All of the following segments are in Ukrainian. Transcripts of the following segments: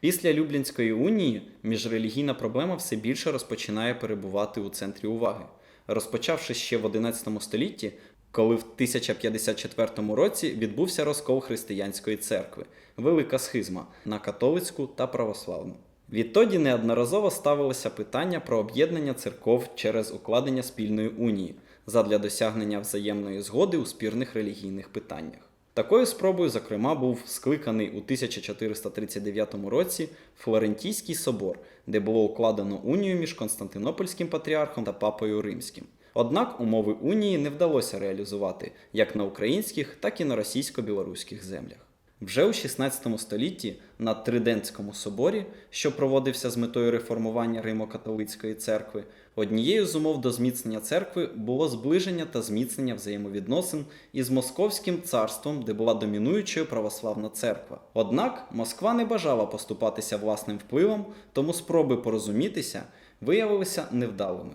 Після Люблінської унії міжрелігійна проблема все більше розпочинає перебувати у центрі уваги, розпочавши ще в XI столітті, коли в 1054 році відбувся розкол християнської церкви, велика схизма на католицьку та православну. Відтоді неодноразово ставилося питання про об'єднання церков через укладення спільної унії задля досягнення взаємної згоди у спірних релігійних питаннях. Такою спробою, зокрема, був скликаний у 1439 році Флорентійський собор, де було укладено унію між Константинопольським патріархом та папою римським. Однак умови унії не вдалося реалізувати як на українських, так і на російсько-білоруських землях. Вже у 16 столітті на Тридентському соборі, що проводився з метою реформування Римо-католицької церкви, однією з умов до зміцнення церкви було зближення та зміцнення взаємовідносин із Московським царством, де була домінуючою православна церква. Однак Москва не бажала поступатися власним впливом, тому спроби порозумітися виявилися невдалими.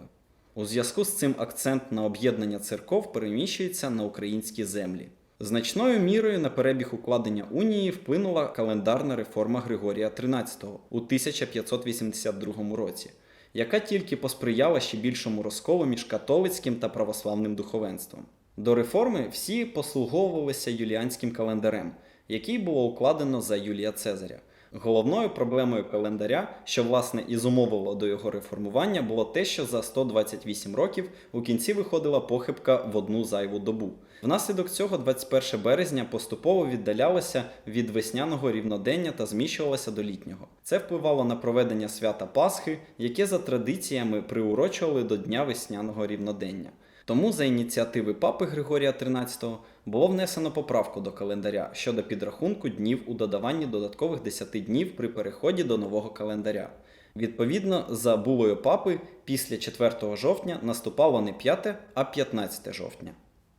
У зв'язку з цим акцент на об'єднання церков переміщується на українські землі. Значною мірою на перебіг укладення унії вплинула календарна реформа Григорія XIII у 1582 році, яка тільки посприяла ще більшому розколу між католицьким та православним духовенством. До реформи всі послуговувалися юліанським календарем, який було укладено за Юлія Цезаря. Головною проблемою календаря, що власне і зумовило до його реформування, було те, що за 128 років у кінці виходила похибка в одну зайву добу. Внаслідок цього 21 березня поступово віддалялося від весняного рівнодення та зміщувалося до літнього. Це впливало на проведення свята Пасхи, яке за традиціями приурочували до дня весняного рівнодення. Тому за ініціативи папи Григорія XIII було внесено поправку до календаря щодо підрахунку днів у додаванні додаткових 10 днів при переході до нового календаря. Відповідно, за булою папи після 4 жовтня наступало не 5, а 15 жовтня.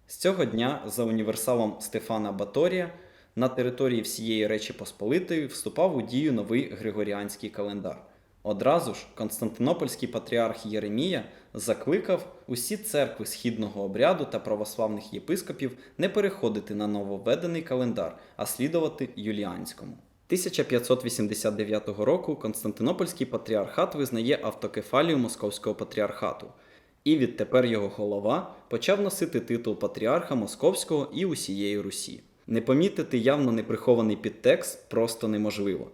З цього дня, за універсалом Стефана Баторія, на території всієї Речі Посполитої вступав у дію новий Григоріанський календар. Одразу ж Константинопольський патріарх Єремія закликав усі церкви східного обряду та православних єпископів не переходити на нововведений календар, а слідувати юліанському. 1589 року Константинопольський патріархат визнає автокефалію Московського патріархату, і відтепер його голова почав носити титул патріарха Московського і усієї Русі. Не помітити явно неприхований підтекст просто неможливо.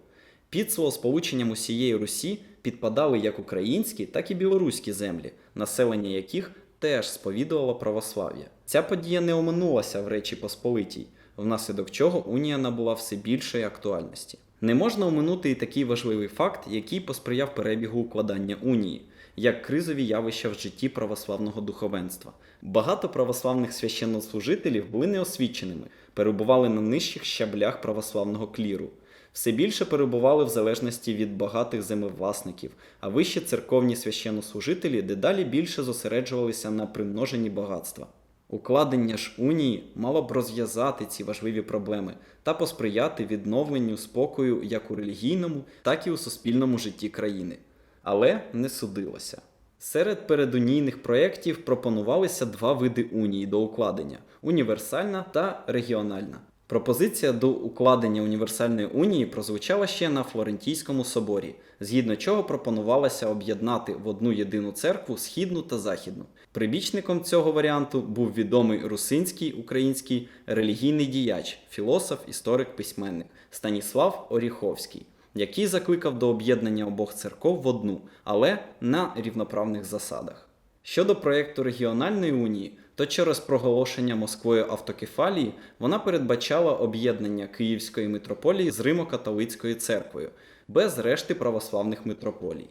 Під словосполученням усієї Русі підпадали як українські, так і білоруські землі, населення яких теж сповідувало православ'я. Ця подія не оминулася в Речі Посполитій, внаслідок чого унія набула все більшої актуальності. Не можна оминути і такий важливий факт, який посприяв перебігу укладання унії, як кризові явища в житті православного духовенства. Багато православних священнослужителів були неосвіченими, перебували на нижчих щаблях православного кліру все більше перебували в залежності від багатих землевласників, а вищі церковні священнослужителі дедалі більше зосереджувалися на примноженні багатства. Укладення ж унії мало б розв'язати ці важливі проблеми та посприяти відновленню спокою як у релігійному, так і у суспільному житті країни. Але не судилося. Серед передунійних проєктів пропонувалися два види унії до укладення універсальна та регіональна. Пропозиція до укладення універсальної унії прозвучала ще на Флорентійському соборі, згідно чого пропонувалося об'єднати в одну єдину церкву східну та західну. Прибічником цього варіанту був відомий русинський український релігійний діяч, філософ, історик, письменник Станіслав Оріховський, який закликав до об'єднання обох церков в одну, але на рівноправних засадах. Щодо проєкту регіональної унії, то через проголошення Москвою автокефалії вона передбачала об'єднання Київської митрополії з Римо-католицькою церквою без решти православних митрополій.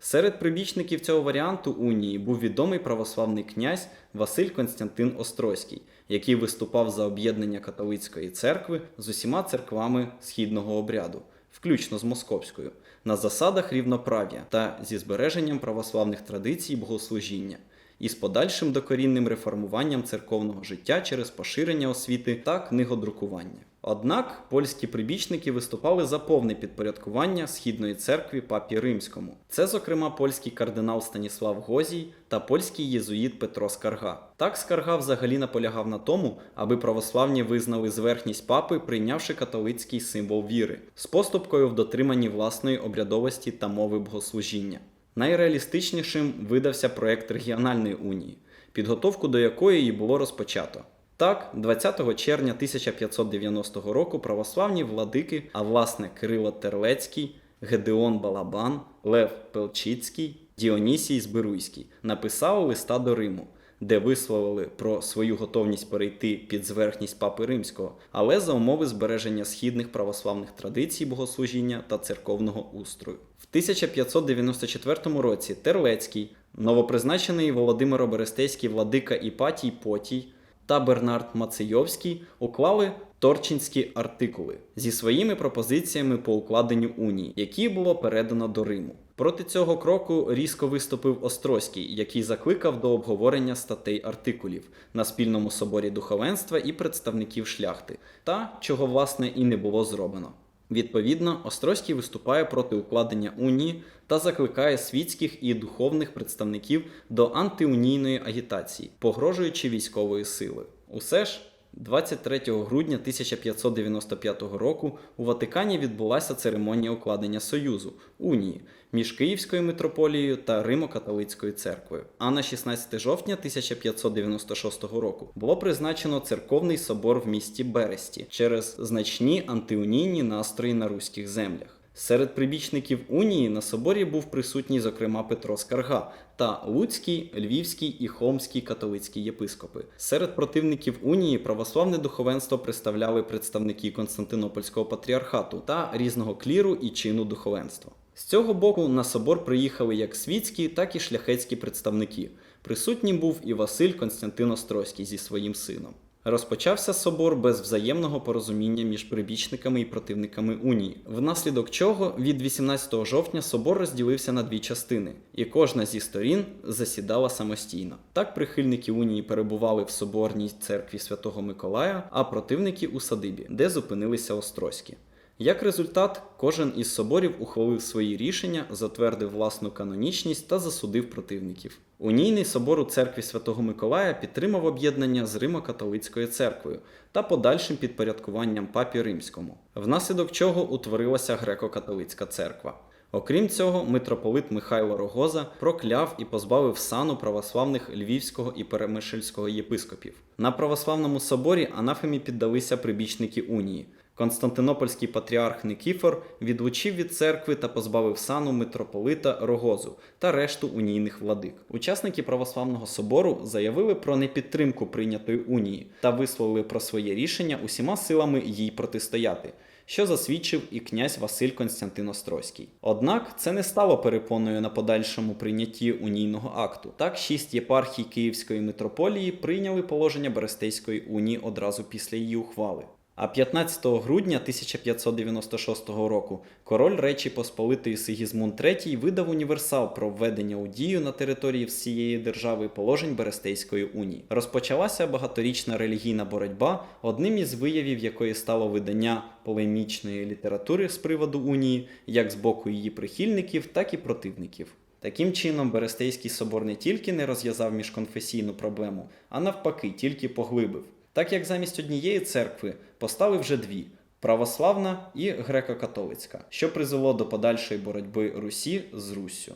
Серед прибічників цього варіанту унії був відомий православний князь Василь Константин Острозький, який виступав за об'єднання католицької церкви з усіма церквами східного обряду, включно з московською, на засадах рівноправ'я та зі збереженням православних традицій богослужіння і з подальшим докорінним реформуванням церковного життя через поширення освіти та книгодрукування. Однак польські прибічники виступали за повне підпорядкування східної церкві папі римському. Це, зокрема, польський кардинал Станіслав Гозій та польський єзуїт Петро Скарга. Так Скарга взагалі наполягав на тому, аби православні визнали зверхність папи, прийнявши католицький символ віри з поступкою в дотриманні власної обрядовості та мови богослужіння. Найреалістичнішим видався проект регіональної унії, підготовку до якої і було розпочато. Так, 20 червня 1590 року православні владики, а власне Кирило Терлецький, Гедеон Балабан, Лев Пелчицький, Діонісій Збируйський написали листа до Риму, де висловили про свою готовність перейти під зверхність папи римського, але за умови збереження східних православних традицій богослужіння та церковного устрою. В 1594 році Терлецький, новопризначений Володимиро Берестейський владика Іпатій Потій та Бернард Мацейовський уклали Торчинські артикули зі своїми пропозиціями по укладенню унії, які було передано до Риму. Проти цього кроку різко виступив Острозький, який закликав до обговорення статей артикулів на спільному соборі духовенства і представників шляхти, та чого власне і не було зроблено. Відповідно, Острозький виступає проти укладення унії та закликає світських і духовних представників до антиунійної агітації, погрожуючи військовою силою. Усе ж 23 грудня 1595 року у Ватикані відбулася церемонія укладення союзу унії між Київською митрополією та Римо-католицькою церквою. А на 16 жовтня 1596 року було призначено церковний собор в місті Бересті через значні антиунійні настрої на руських землях. Серед прибічників унії на соборі був присутній, зокрема, Петро Скарга та Луцький, Львівський і Холмський католицькі єпископи. Серед противників унії православне духовенство представляли представники Константинопольського патріархату та різного кліру і чину духовенства. З цього боку на собор приїхали як світські, так і шляхетські представники. Присутнім був і Василь Константин Острозький зі своїм сином. Розпочався собор без взаємного порозуміння між прибічниками і противниками унії, внаслідок чого від 18 жовтня собор розділився на дві частини, і кожна зі сторін засідала самостійно. Так прихильники унії перебували в соборній церкві Святого Миколая, а противники у садибі, де зупинилися Острозькі. Як результат, кожен із соборів ухвалив свої рішення, затвердив власну канонічність та засудив противників. Унійний собор у церкві Святого Миколая підтримав об'єднання з Римо-католицькою церквою та подальшим підпорядкуванням папі римському, внаслідок чого утворилася греко-католицька церква. Окрім цього, митрополит Михайло Рогоза прокляв і позбавив сану православних львівського і перемишльського єпископів. На православному соборі анафемі піддалися прибічники унії. Константинопольський патріарх Никіфор відлучив від церкви та позбавив сану митрополита Рогозу та решту унійних владик. Учасники православного собору заявили про непідтримку прийнятої унії та висловили про своє рішення усіма силами їй протистояти. Що засвідчив і князь Василь Константин Острозький. Однак це не стало перепоною на подальшому прийнятті унійного акту. Так, шість єпархій Київської митрополії прийняли положення Берестейської унії одразу після її ухвали. А 15 грудня 1596 року король Речі Посполитої Сигізмунд III видав універсал про введення у дію на території всієї держави положень Берестейської унії. Розпочалася багаторічна релігійна боротьба, одним із виявів якої стало видання полемічної літератури з приводу унії, як з боку її прихильників, так і противників. Таким чином, Берестейський собор не тільки не розв'язав міжконфесійну проблему, а навпаки, тільки поглибив. Так як замість однієї церкви постали вже дві православна і греко-католицька, що призвело до подальшої боротьби Русі з Руссю.